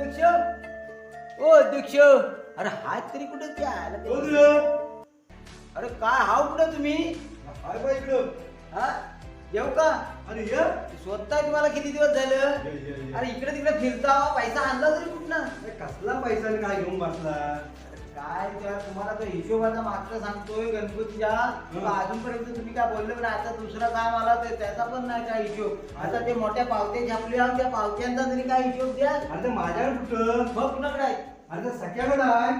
अध्यक्ष ओ अध्यक्ष अरे हात तरी कुठे ते आला ते? कोण रे? अरे काय हाव कुठे तुम्ही हाय बाई इकडं. हा येऊ का अरे ये. स्वतः तुम्हाला किती दिवस झालं. अरे इकडे तिकडे फिरता पैसा आणला तरी कुठनं कसला पैसा काय घेऊन बसला काय त्या तुम्हाला तो हिशोबाचा मागचा सांगतोय गणपतीच्या? तो अजूनपर्यंत तुम्ही काय बोलले पण आता दुसरा काम आला तर त्याचा पण नाही काय हिशोब. आता ते मोठ्या पावत्या छापल्या त्या पावत्यांचा तरी काय हिशोब द्या. अरे ते माझ्याकडे कुठं? मग कुणाकडे आहे. अरे ते सख्याकडे आहे.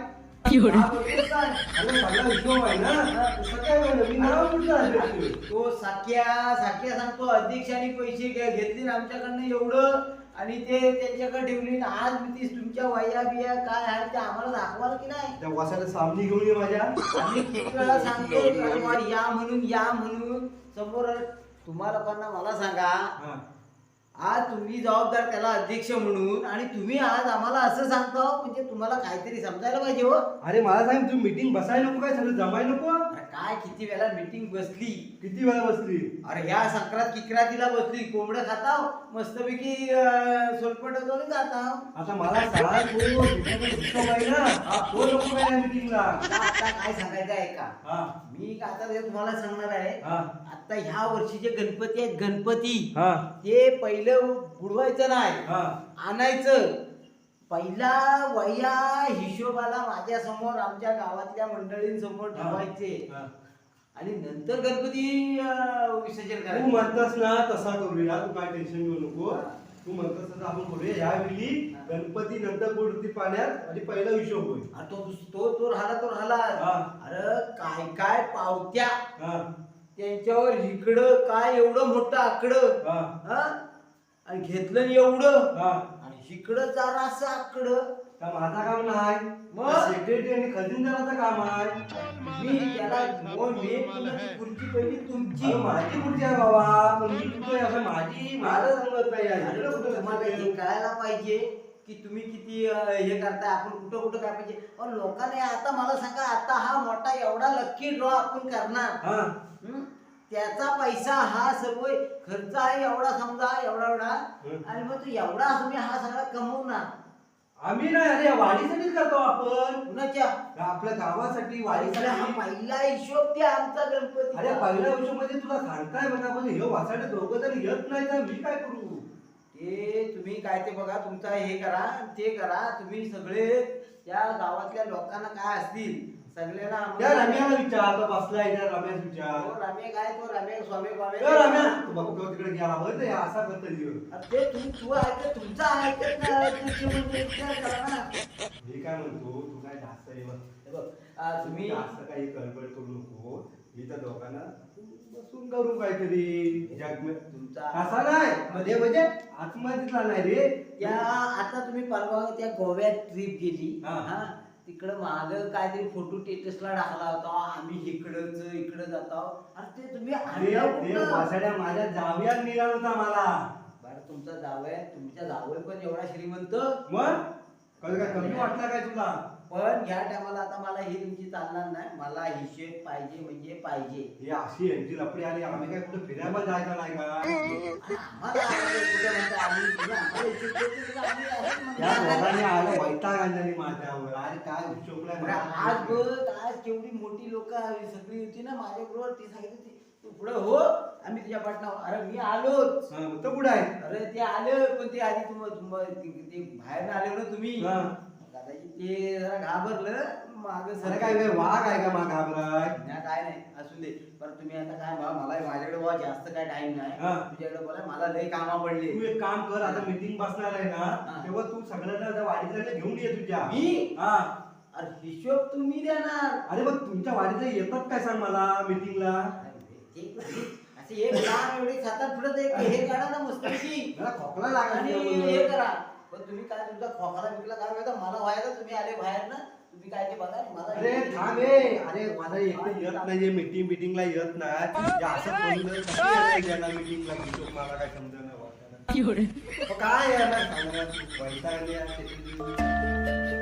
हा, बोलतोस काय? अरे ना. ते सख्याकडे मी नाव कुठलं आहे? तो साख्या. साख्या सांगतो अध्यक्षांनी पैसे घेतले ना आमच्याकडनं एवढं. आणि ते त्यांच्याकडे ठेवली आणि आज मी ती तुमच्या वया बिया काय आहे ते आम्हाला दाखवाल की नाही? त्या वासाला सामनी घेऊन ये माझ्या. आम्ही किती वेळा सांगतो या म्हणून या म्हणून. समोर तुम्हाला पण ना मला सांगा हा. आज तुम्ही जबाबदार त्याला अध्यक्ष म्हणून आणि तुम्ही आज आम्हाला असं सांगता म्हणजे तुम्हाला काहीतरी समजायला पाहिजे हो. अरे मला सांग तू मीटिंग बसायला नको काय सगळं जमाय नको? अरे काय किती वेळा मीटिंग बसली? किती वेळा बसली? अरे ह्या संक्रांत किकरातीला बसली कोंबडं खाताव मस्तपैकी अं, सोलपट वगैरे जाताव. आता मला सांग तो हिशोब आहे ना. तो नको काय मीटिंगला आता आता काय सांगायचं आहे का? हा. मी का आता ते तुम्हाला सांगणार आहे हा. आता ह्या वर्षीचे गणपती आहेत गणपती हा. ते पहिलं बुडवायचं नाही हा. आणायचं. पहिला वया हिशोबाला माझ्यासमोर आमच्या गावातल्या मंडळींसमोर ठेवायचे. हा. आणि नंतर गणपती अं, विसर्जन तू करायचं. म्हणतस ना तसा करूया तू काय टेन्शन घेऊ नको. तू म्हणतस तसं आपण करूया. यावेळी गणपती नंतर बुडती पाण्यात आणि पहिला हिशोब होईल. तो तो तो राहिला तो राहिला. हा. अरे काय काय पावत्या. हा. त्यांच्यावर इकडं काय एवढं मोठं आकडं. हा. हा? आणि घेतलं एवढं. हा. आणि इकडं जरासं आकडं. का माझा काम नाही? मग? सेक्रेटरी आणि खजिनदाराचं काम आहे? मी त्याला मग मी खुर्ची पहिली तुमची. अरे माझी कुठची आहे बाबा. पण मी असं माझी माझं सांगत नाही. आहे. अरे तुम्हाला हे? कळायला पाहिजे की तुम्ही किती अं, हे करताय. आपण कुठं कुठं काय पाहिजे. पण लोकांनी आता मला सांगा आता हा मोठा एवढा लक्की ड्रॉ आपण करणार. हा. हं? त्याचा पैसा हा सर्व खर्च आहे एवढा समजा एवढा एवढा. आणि मग तू एवढा तुम्ही हा सगळा कमवणार. आम्ही नाही अरे या वाढीसाठीच करतो आपण. कुणाच्या आपल्या गावासाठी अरे हा वाढीसाठी पहिला हिशोब ते आमचा गणपती. अरे पहिल्या वर्षामध्ये तुला सांगताय बघा पण हे वाचायला दोघं जण येत नाही तर मी काय करू? ते तुम्ही काय ते बघा तुमचा हे करा ते करा तुम्ही सगळे त्या गावातल्या लोकांना काय असतील त्या रम्याला विचार तो बसलाय त्या रम्यास विचार. तो काय तो रम्या स्वामी स्वामी ए, रम्या तू बघतो तिकडे गेला बघ ते असा करतो ह्यो. अरे ते तुम्ही ऐकत तुमचा ऐकत मी काय म्हणतो तू काय जास्त बघ. बघ, आ, तुम्ही जास्त काही गडबड करू नको. इथं दोघांना बसून करू काहीतरी. जग में- तुमचा असा नाही. मध्ये म्हणजे आत्महत्येला नाही रे. त्या आता तुम्ही परवा त्या गोव्यात ट्रिप गेली. हा. तिकडं माग काहीतरी फोटो टेटसला टाकला होता आम्ही इकडच इकडं जातो अरे ते तुम्ही ते? वासाड्या माझ्या जावयात निघाला होता मला. बरं तुमचा जावय तुमच्या जावय पण एवढा श्रीमंत? मग? कधी काय कमी वाटला काय तुला? पण ह्या टायमाला आता मला ही तुमची चालणार नाही. मला हिशेब पाहिजे म्हणजे पाहिजे. ही अशी यांची लपडी आली आम्ही काय कुठे फिरायला जायचं नाही का? आम्हाला आवडलं कुठं म्हणता आम्ही तुम्ही आम्हाला हिशेब देतो तर आम्ही आहेत म्हणतो. त्या दोघांनी आलं आणली माझ्यावर. अरे काय अरे आज बघ आज केवढी मोठी लोक सगळी होती ना माझ्या बरोबर ती सांगितली होती, तू पुढं हो आम्ही तुझ्या पाठणार अरे मी आलोच. तो कुठं आहे? अरे ते आले पण ते आधी तुम तुम ते ते बाहेर आले ना तुम्ही. हा. ते जरा घाबरलं माग अरे काय काय वाघ आहे का माग घाबराय काय नाही असू दे. पण तुम्ही आता काय बा मला माझ्याकडे बाबा जास्त काय टाइम नाही. हा. तुझ्याकडे बोला मला लय कामा पडले. तू एक काम कर आता मीटिंग बसणार आहे. ना तेव्हा तू सगळ्यांना त्या वाडीतल्या घेऊन ये तुझ्या. मी? हा. अरे हिशोब तुम्ही देणार. अरे मग तुमच्या वाडीतल्या येतात काय सांग मला मीटिंगला एक असे एक लहान एवढी सात आठ फुटत एक हे काढा ना मला खोकला आणि हे लागला करा. पण तुम्ही काय तुमचा खोकला बिकला काय माहिती? मला व्हायला तुम्ही आले बाहेर ना तुम्ही काय ते बघा मला अरे थांब ए. अरे माझा एकटं येत नाही मीटिंग मीटिंगला येत नाही. हे असं बोलून कसं येणार मीटिंगला हिशोब मला काय समजा काय 有人，काय यार सांगणार वैतागले यार शेतीची.